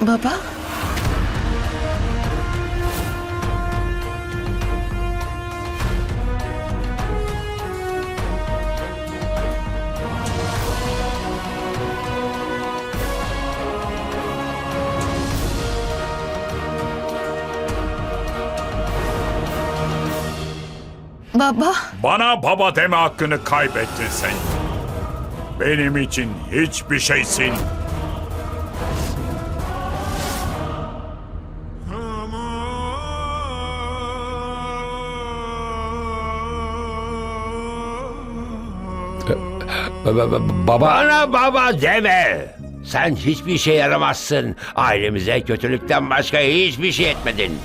Baba? Baba? Bana baba deme hakkını kaybettin sen. Benim için hiçbir şeysin. Ba- ba- ba- Baba Bana baba deme. Sen hiçbir şey yaramazsın. Ailemize kötülükten başka hiçbir şey etmedin.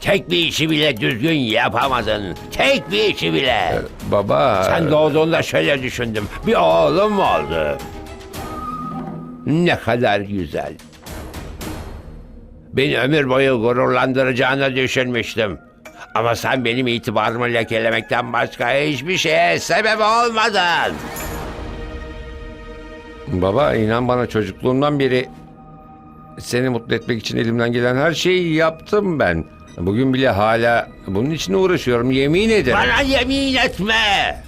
Tek bir işi bile düzgün yapamadın. Tek bir işi bile. baba Sen doğduğunda şöyle düşündüm. Bir oğlum oldu? Ne kadar güzel. Beni ömür boyu gururlandıracağını düşünmüştüm. Ama sen benim itibarımı lekelemekten başka hiçbir şeye sebep olmadın. Baba inan bana çocukluğumdan beri seni mutlu etmek için elimden gelen her şeyi yaptım ben. Bugün bile hala bunun için uğraşıyorum yemin ederim. Bana yemin etme.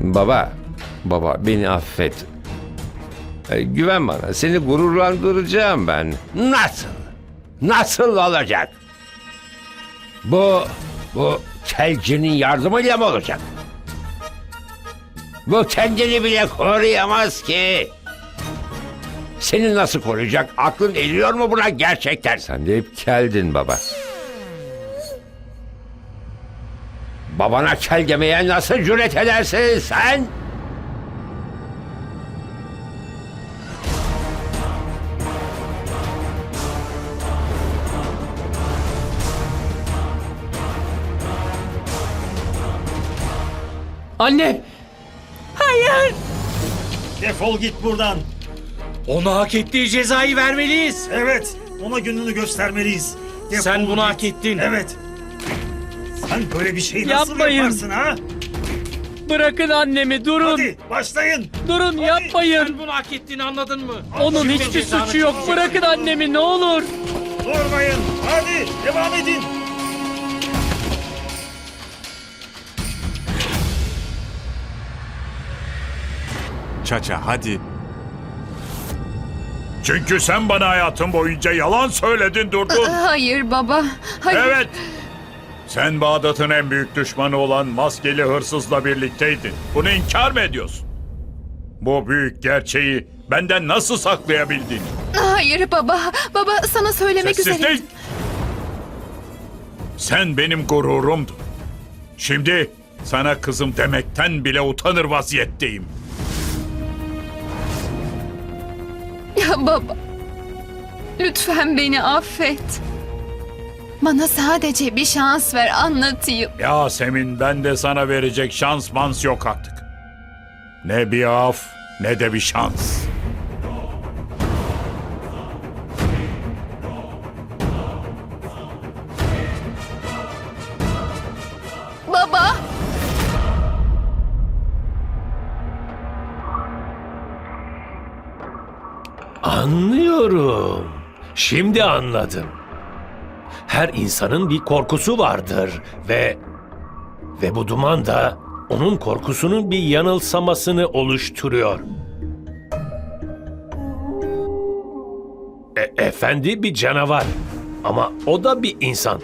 Baba, baba beni affet. E, güven bana seni gururlandıracağım ben. Nasıl? Nasıl olacak? Bu, bu telcinin yardımıyla mı olacak? Bu kendini bile koruyamaz ki. Seni nasıl koruyacak? Aklın eriyor mu buna gerçekten? Sen de hep keldin baba. Babana kel demeye nasıl cüret edersin sen? Anne! Hayır! Defol git buradan. Ona hak ettiği cezayı vermeliyiz. Evet, ona gününü göstermeliyiz. Defol Sen bunu git. hak ettin. Evet. Sen böyle bir şey nasıl Yapmayın. yaparsın ha? Bırakın annemi durun. Hadi başlayın. Durun yapmayın. Sen bunu hak ettiğini anladın mı? Onun Şimdi hiçbir cezanı suçu yok. çekeceksin. Bırakın annemi ne olur. Durmayın. Hadi devam edin. Çaça hadi. Çünkü sen bana hayatım boyunca yalan söyledin durdun. Hayır baba. Hayır. Evet. Sen Bağdat'ın en büyük düşmanı olan maskeli hırsızla birlikteydin. Bunu inkar mı ediyorsun? Bu büyük gerçeği benden nasıl saklayabildin? Hayır baba. Baba sana söylemek üzere. Sessizlik! Sen benim gururumdun. Şimdi sana kızım demekten bile utanır vaziyetteyim. baba. Lütfen beni affet. Bana sadece bir şans ver anlatayım. Yasemin ben de sana verecek şans mans yok artık. Ne bir af ne de bir şans. Anlıyorum. Şimdi anladım. Her insanın bir korkusu vardır ve ve bu duman da onun korkusunun bir yanılsamasını oluşturuyor. E- efendi bir canavar ama o da bir insan.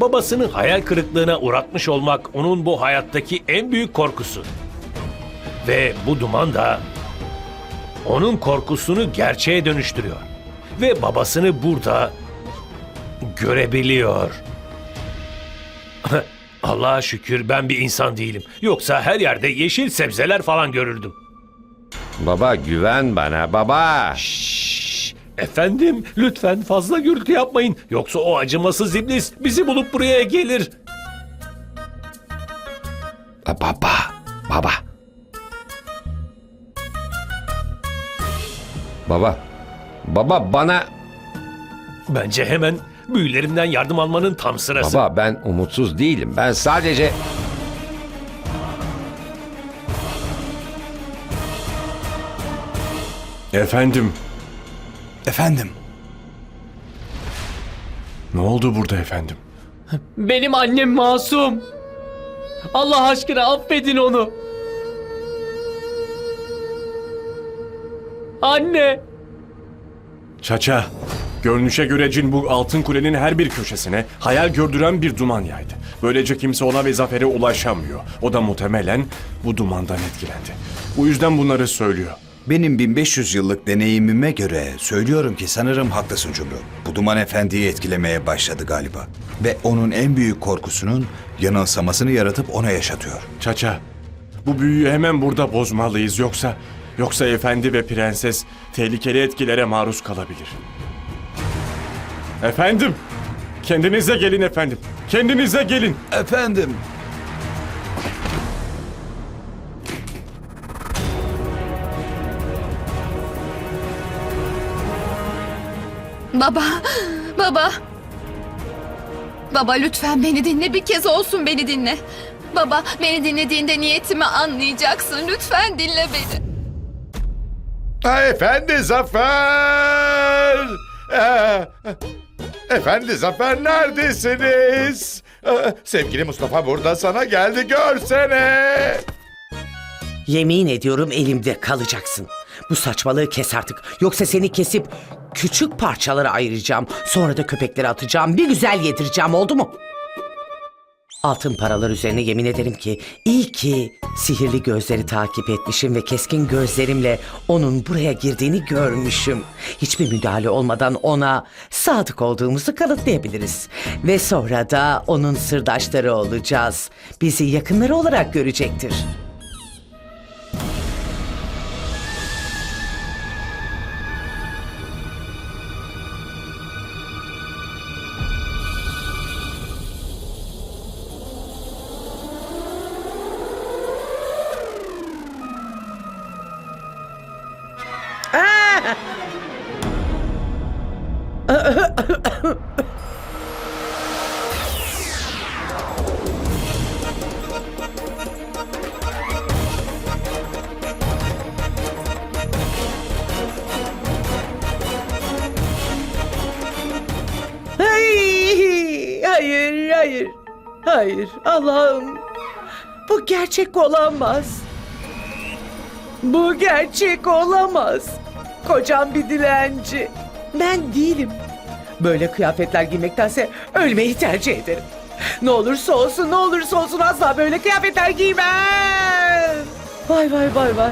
Babasını hayal kırıklığına uğratmış olmak onun bu hayattaki en büyük korkusu. Ve bu duman da onun korkusunu gerçeğe dönüştürüyor. Ve babasını burada görebiliyor. Allah'a şükür ben bir insan değilim. Yoksa her yerde yeşil sebzeler falan görürdüm. Baba güven bana baba. Şşş, efendim lütfen fazla gürültü yapmayın. Yoksa o acımasız iblis bizi bulup buraya gelir. Baba baba. Baba. Baba bana... Bence hemen büyülerimden yardım almanın tam sırası. Baba ben umutsuz değilim. Ben sadece... Efendim. Efendim. Ne oldu burada efendim? Benim annem masum. Allah aşkına affedin onu. Anne. Çaça, görünüşe göre cin bu altın kulenin her bir köşesine hayal gördüren bir duman yaydı. Böylece kimse ona ve zafere ulaşamıyor. O da muhtemelen bu dumandan etkilendi. Bu yüzden bunları söylüyor. benim 1500 yıllık deneyimime göre söylüyorum ki sanırım haklısın Cumru. Bu Duman Efendi'yi etkilemeye başladı galiba. Ve onun en büyük korkusunun yanılsamasını yaratıp ona yaşatıyor. Çaça, bu büyüyü hemen burada bozmalıyız yoksa... Yoksa efendi ve prenses tehlikeli etkilere maruz kalabilir. Efendim, kendinize gelin efendim. Kendinize gelin. Efendim, Baba, baba. Baba lütfen beni dinle bir kez olsun beni dinle. Baba beni dinlediğinde niyetimi anlayacaksın. Lütfen dinle beni. Efendi Zafer! Ee, Efendi Zafer neredesiniz? Ee, Sevgili Mustafa burada sana geldi görsene. Yemin ediyorum elimde kalacaksın. Bu saçmalığı kes artık. Yoksa seni kesip küçük parçalara ayıracağım. Sonra da köpeklere atacağım. Bir güzel yedireceğim oldu mu? Altın paralar üzerine yemin ederim ki iyi ki sihirli gözleri takip etmişim ve keskin gözlerimle onun buraya girdiğini görmüşüm. Hiçbir müdahale olmadan ona sadık olduğumuzu kanıtlayabiliriz. Ve sonra da onun sırdaşları olacağız. Bizi yakınları olarak görecektir. Ay, hayır, hayır. Hayır, Allah'ım. Bu gerçek olamaz. Bu gerçek olamaz. Kocam bir dilenci. Ben değilim. Böyle kıyafetler giymektense ölmeyi tercih ederim. Ne olursa olsun, ne olursa olsun asla böyle kıyafetler giymem. Vay vay vay vay.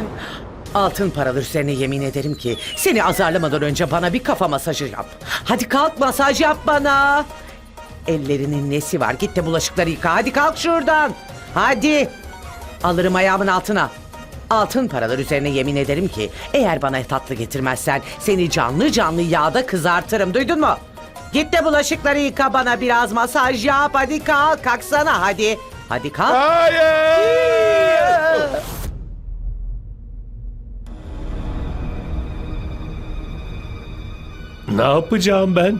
Altın paralar üzerine yemin ederim ki seni azarlamadan önce bana bir kafa masajı yap. Hadi kalk masaj yap bana. Ellerinin nesi var? Git de bulaşıkları yıka. Hadi kalk şuradan. Hadi. Alırım ayağımın altına. Altın paralar üzerine yemin ederim ki eğer bana tatlı getirmezsen seni canlı canlı yağda kızartırım. Duydun mu? Git de bulaşıkları yıka bana biraz masaj yap. Hadi kalk. Kalksana hadi. Hadi kalk. Hayır! Ne yapacağım ben?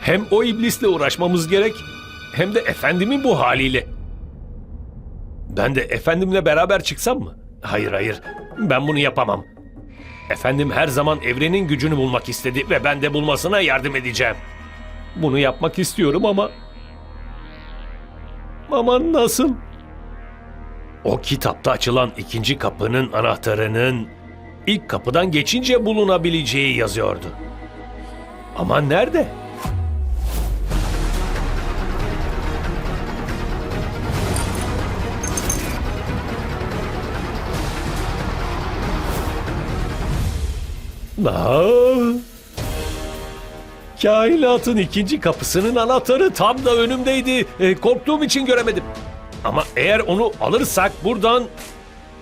Hem o iblisle uğraşmamız gerek hem de efendimin bu haliyle. Ben de efendimle beraber çıksam mı? Hayır hayır ben bunu yapamam. Efendim her zaman evrenin gücünü bulmak istedi ve ben de bulmasına yardım edeceğim. Bunu yapmak istiyorum ama... Ama nasıl? O kitapta açılan ikinci kapının anahtarının ilk kapıdan geçince bulunabileceği yazıyordu. Ama nerede? Kainatın ikinci kapısının anahtarı tam da önümdeydi. E, korktuğum için göremedim. Ama eğer onu alırsak buradan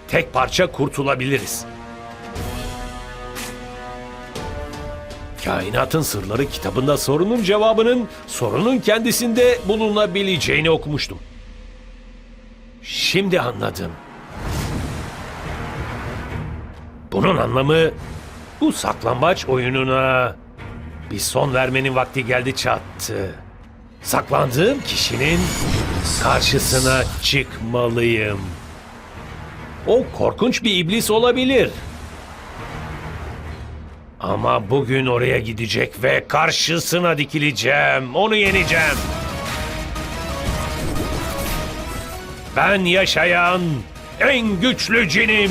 tek parça kurtulabiliriz. Kainatın Sırları kitabında sorunun cevabının sorunun kendisinde bulunabileceğini okumuştum. Şimdi anladım. Bunun anlamı bu saklambaç oyununa bir son vermenin vakti geldi çattı. Saklandığım kişinin karşısına çıkmalıyım. O korkunç bir iblis olabilir. Ama bugün oraya gidecek ve karşısına dikileceğim. Onu yeneceğim. Ben yaşayan en güçlü cinim.